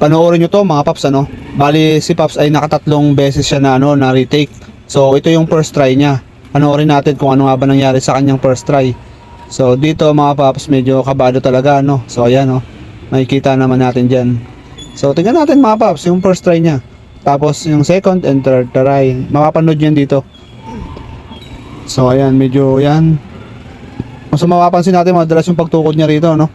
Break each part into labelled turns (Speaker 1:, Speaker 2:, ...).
Speaker 1: panoorin nyo to mga paps ano. Bali si paps ay nakatatlong beses siya na ano na retake. So ito yung first try niya. Panoorin natin kung ano nga ba nangyari sa kanyang first try. So dito mga paps medyo kabado talaga no. So ayan no. Makikita naman natin diyan. So tingnan natin mga paps yung first try niya. Tapos yung second and third try. Makapanood yan dito. So ayan medyo yan. Mas mapapansin natin madalas yung pagtukod niya rito no.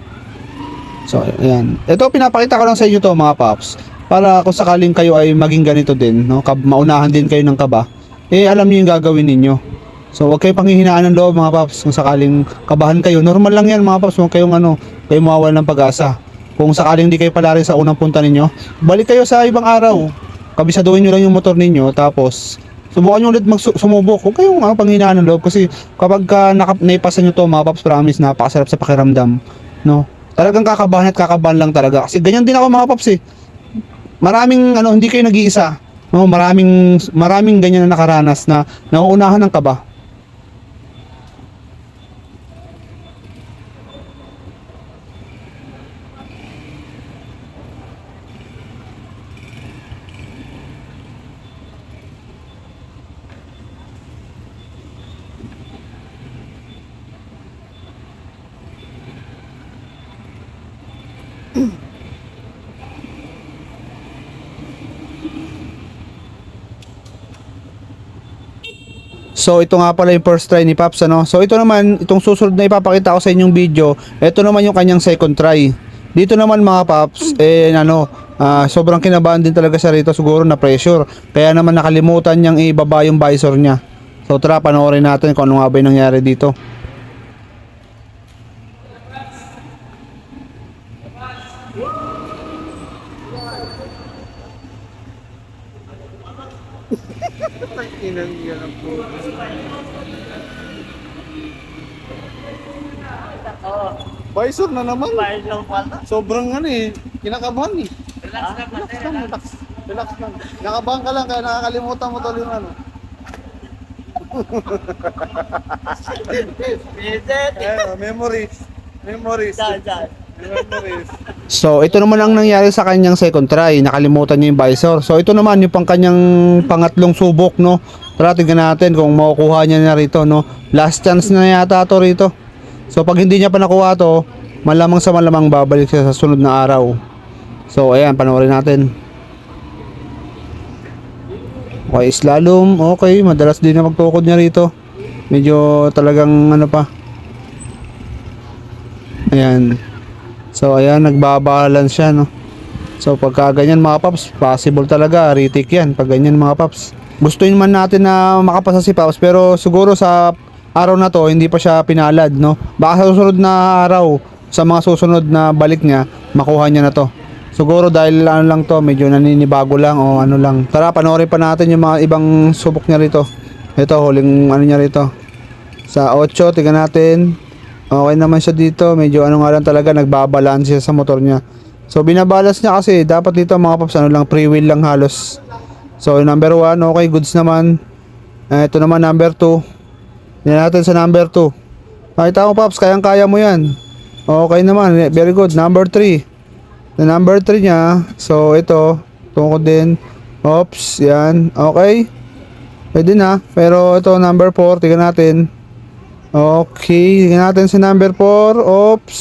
Speaker 1: So, ayan. Ito, pinapakita ko lang sa inyo to mga paps. Para kung sakaling kayo ay maging ganito din, no? Kab maunahan din kayo ng kaba, eh alam niyo yung gagawin ninyo. So, huwag kayo panghihinaan ng loob mga paps. Kung sakaling kabahan kayo, normal lang yan mga paps. Huwag kayong ano, kayo mawawal ng pag-asa. Kung sakaling di kayo palari sa unang punta ninyo, balik kayo sa ibang araw. Kabisaduhin nyo lang yung motor ninyo, tapos subukan nyo ulit mag sumubok. Huwag kayong mga panghinaan ng loob kasi kapag ka nakap naipasan nyo to mga paps, promise, napakasarap sa pakiramdam. No? Talagang kakabahan at kakabahan lang talaga. Kasi ganyan din ako mga paps eh. Maraming ano, hindi kayo nag-iisa. No, maraming maraming ganyan na nakaranas na nauunahan ng kaba. So ito nga pala yung first try ni Paps ano. So ito naman, itong susunod na ipapakita ko sa inyong video, ito naman yung kanyang second try. Dito naman mga Paps, eh ano, ah, sobrang kinabahan din talaga siya rito siguro na pressure. Kaya naman nakalimutan niyang ibaba yung visor niya. So tara, panoorin natin kung ano nga ba yung nangyari dito.
Speaker 2: Inang ang po. Visor na naman. Sobrang ano eh. Kinakabahan eh.
Speaker 3: Relax lang,
Speaker 2: Relax lang,
Speaker 3: relax.
Speaker 2: relax. Lang. Nakabahan ka lang kaya nakakalimutan mo tuloy yung ano. Eh, memories. Memories.
Speaker 3: Dyan, dyan.
Speaker 1: So, ito naman ang nangyari sa kanyang second try. Nakalimutan niya yung visor. So, ito naman yung pang kanyang pangatlong subok, no? Tara, tingnan natin kung makukuha niya na rito, no? Last chance na yata to rito. So, pag hindi niya pa nakuha to, malamang sa malamang babalik siya sa sunod na araw. So, ayan, panoorin natin. Okay, slalom. Okay, madalas din na magtukod niya rito. Medyo talagang ano pa. Ayan. So ayan, nagbabalance siya no. So pagka ganyan mga paps, possible talaga retake yan pag ganyan mga paps. Gustuin man natin na makapasa si paps pero siguro sa araw na to hindi pa siya pinalad no. Baka sa susunod na araw, sa mga susunod na balik niya, makuha niya na to. Siguro dahil ano lang to, medyo naninibago lang o ano lang. Tara, panoorin pa natin yung mga ibang subok niya rito. Ito, huling ano niya rito. Sa 8, tingnan natin. Okay naman siya dito. Medyo ano nga lang talaga, nagbabalance siya sa motor niya. So, binabalance niya kasi dapat dito mga paps, ano lang, free wheel lang halos. So, number 1, okay, goods naman. Eh, ito naman, number 2. Tingnan natin sa number 2. Nakita ko, paps, kayang-kaya mo yan. Okay naman, very good. Number 3. The number 3 niya, so ito, tungkod din. Oops, yan. Okay. Pwede na. Pero ito, number 4, tingnan natin. Okay, tingnan natin si number 4. Oops.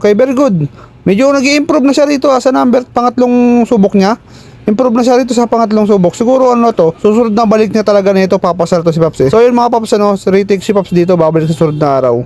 Speaker 1: Okay, very good. Medyo nag improve na siya rito ah, sa number pangatlong subok niya. Improve na siya rito sa pangatlong subok. Siguro ano to, susunod na balik niya talaga nito papasar to si Paps eh. So yun mga Paps ano, retake si Paps dito, babalik sa susunod na araw.